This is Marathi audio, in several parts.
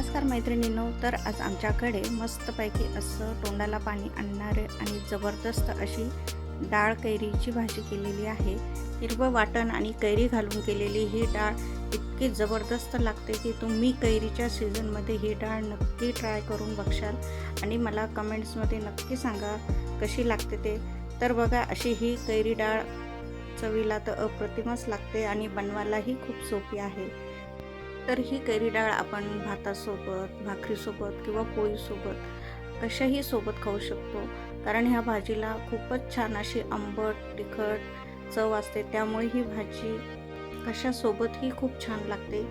नमस्कार मैत्रिणींनो तर आज आमच्याकडे मस्तपैकी असं तोंडाला पाणी आणणारे आणि जबरदस्त अशी डाळ कैरीची भाजी केलेली आहे. हिरवं वाटण आणि कैरी घालून केलेली ही डाळ इतकी जबरदस्त लागते की तुम्ही कैरीच्या सीझनमध्ये ही डाळ नक्की ट्राय करून बघशाल आणि मला कमेंट्समध्ये नक्की सांगा कशी लागते ते. तर बघा अशी ही कैरी डाळ चवीला तर अप्रतिमच लागते आणि बनवायलाही खूप सोपी आहे. तर ही कैरी डाळ आपण भातासोबत भाकरीसोबत किंवा पोळीसोबत कशाही सोबत खाऊ शकतो. कारण ह्या भाजीला खूपच छान अशी आंबट तिखट चव असते. त्यामुळे ही भाजी कशासोबतही खूप छान लागते.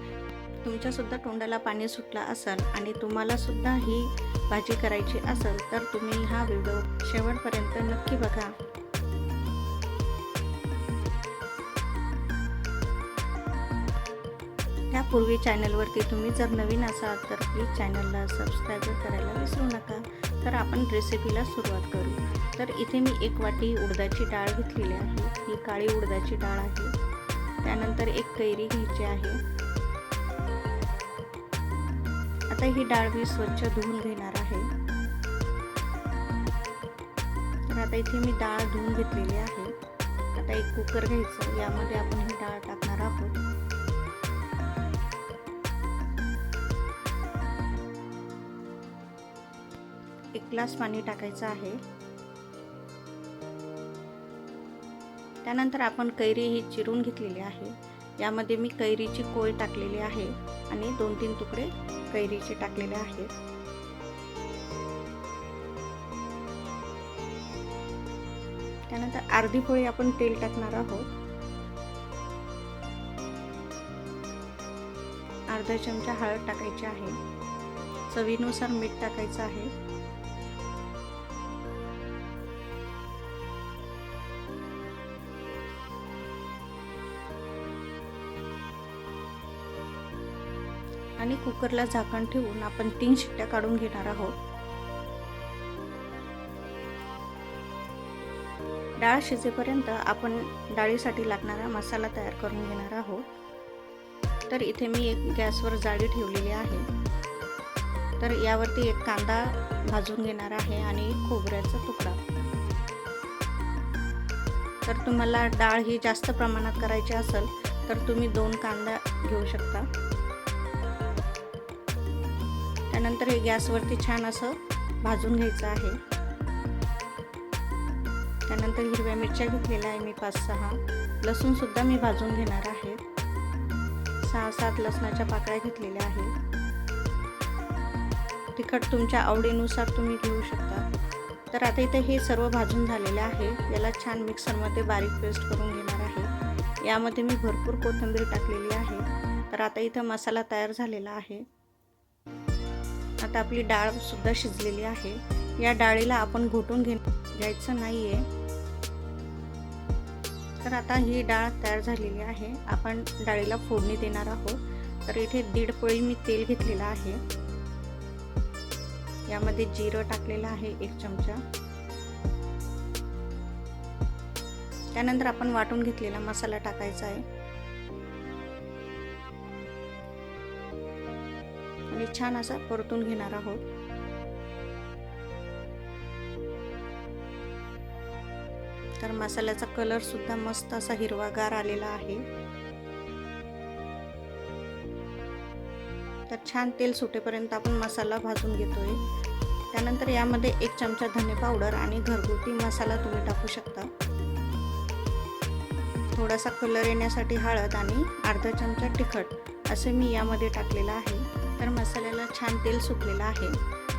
तुमच्यासुद्धा तोंडाला पाणी सुटला असेल आणि तुम्हालासुद्धा ही भाजी करायची असेल तर तुम्ही हा व्हिडिओ शेवटपर्यंत नक्की बघा. त्यापूर्वी चॅनलवरती तुम्ही जर नवीन असाल तर प्लीज चॅनलला सबस्क्राईब करायला विसरू नका. तर आपण रेसिपीला सुरुवात करू. तर इथे मी एक वाटी उडदाची डाळ घेतलेली आहे. ही काळी उडदाची डाळ आहे. त्यानंतर एक कैरी घ्यायची आहे. आता ही डाळ मी स्वच्छ धुवून घेणार आहे. तर आता इथे मी डाळ धुवून घेतलेली आहे. आता एक कुकर घ्यायचं. यामध्ये आपण ही डाळ टाकणार आहोत. एक ग्लास पाणी टाकायचं आहे. त्यानंतर आपण कैरी ही चिरून घेतलेली आहे. यामध्ये मी कैरीची कोय टाकलेली आहे आणि दोन तीन तुकडे कैरीचे टाकलेले आहेत त्यानंतर अर्धी पोळी आपण तेल टाकणार आहोत. अर्धा चमचा हळद टाकायची आहे. चवीनुसार मीठ टाकायचं आहे. आणि कुकरला झाकण ठेवून आपण तीन शिट्ट्या काढून घेणार आहोत. डाळ शिजेपर्यंत आपण डाळीसाठी लागणारा मसाला तयार करून घेणार आहोत. तर इथे मी एक गॅसवर जाळी ठेवलेली आहे. तर यावरती एक कांदा भाजून घेणार आहे आणि खोबऱ्याचा तुकडा. तर तुम्हाला डाळ ही जास्त प्रमाणात करायची असेल तर तुम्ही दोन कांदा घेऊ शकता. त्यानंतर हे गॅसवरती छान असं भाजून घ्यायचं आहे. त्यानंतर हिरव्या मिरच्या घेतलेल्या आहे मी पाच सहा. लसूणसुद्धा मी भाजून घेणार आहे. सहा सात लसणाच्या पाकळ्या घेतलेल्या आहेत तिखट तुमच्या आवडीनुसार तुम्ही घेऊ शकता. तर आता इथे हे सर्व भाजून झालेले आहे. याला छान मिक्सरमध्ये बारीक पेस्ट करून घेणार आहे. यामध्ये मी भरपूर कोथिंबीर टाकलेली आहे. तर आता इथं मसाला तयार झालेला आहे. आता आपली डाळ सुद्धा शिजलेली आहे. या डाळीला आपण घोटून घे घ्यायचं नाही आहे तर आता ही डाळ तयार झालेली आहे. आपण डाळीला फोडणी देणार आहोत. तर इथे दीड पळी मी तेल घेतलेलं आहे. यामध्ये जिरं टाकलेलं आहे एक चमचा. त्यानंतर आपण वाटून घेतलेला मसाला टाकायचा आहे. आणि छान असा परतून घेणार आहोत. तर मसाल्याचा कलर सुद्धा मस्त असा हिरवागार आलेला आहे. तर छान तेल सुटेपर्यंत आपण मसाला भाजून घेतोय. त्यानंतर यामध्ये एक चमचा धने पावडर आणि घरगुती मसाला तुम्ही टाकू शकता. थोडासा कलर येण्यासाठी हळद आणि अर्धा चमचा तिखट असे मी यामध्ये टाकलेलं आहे. तर मसाल्याला छान तेल सुकलेलं आहे.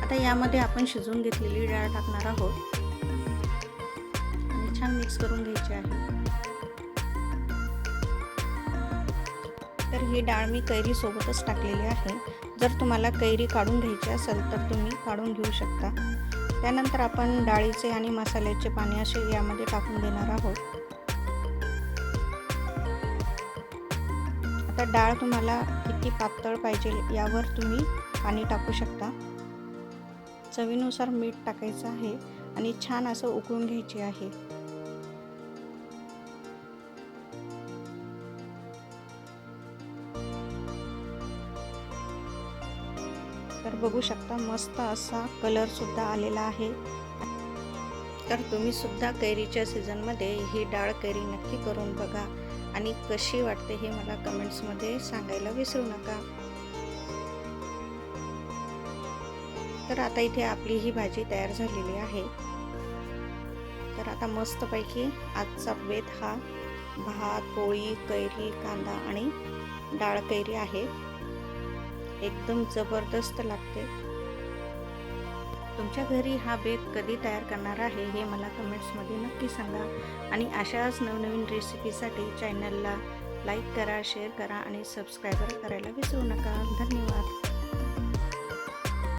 आता यामध्ये आपण शिजवून घेतलेली डाळ टाकणार आहोत. आणि छान मिक्स करून घ्यायची आहे. तर ही डाळ मी कैरी सोबतच टाकलेली आहे. जर तुम्हाला कैरी काढून घ्यायची असेल तर तुम्ही काढून घेऊ शकता. त्यानंतर आपण डाळीचे आणि मसाल्याचे पाणी असे यामध्ये टाकून देणार आहोत. आता डाळ तुम्हाला किती पातळ पाहिजे यावर तुम्ही पाणी टाकू शकता. चवीनुसार मीठ टाकायचं आहे आणि छान असं उकळून घ्यायचे आहे. तर बघू शकता मस्त असा कलरसुद्धा आलेला आहे. तर तुम्ही सुद्धा कैरीच्या सीझनमध्ये ही डाळ कैरी नक्की करून बघा. आणि कशी वाटते हे मला कमेंट्समध्ये सांगायला विसरू नका. तर आता इथे आपली ही भाजी तयार झालेली आहे. तर आता मस्तपैकी आजचा बेत हा भात पोळी कैरी कांदा आणि डाळ कैरी आहे. एकदम जबरदस्त लागते. तुमच्या घरी हा बेत कधी तयार करणार आहे हे मला कमेंट्समध्ये नक्की सांगा. आणि अशाच नवनवीन रेसिपीसाठी चॅनलला लाईक करा शेअर करा आणि सबस्क्राईबर करायला विसरू नका. धन्यवाद.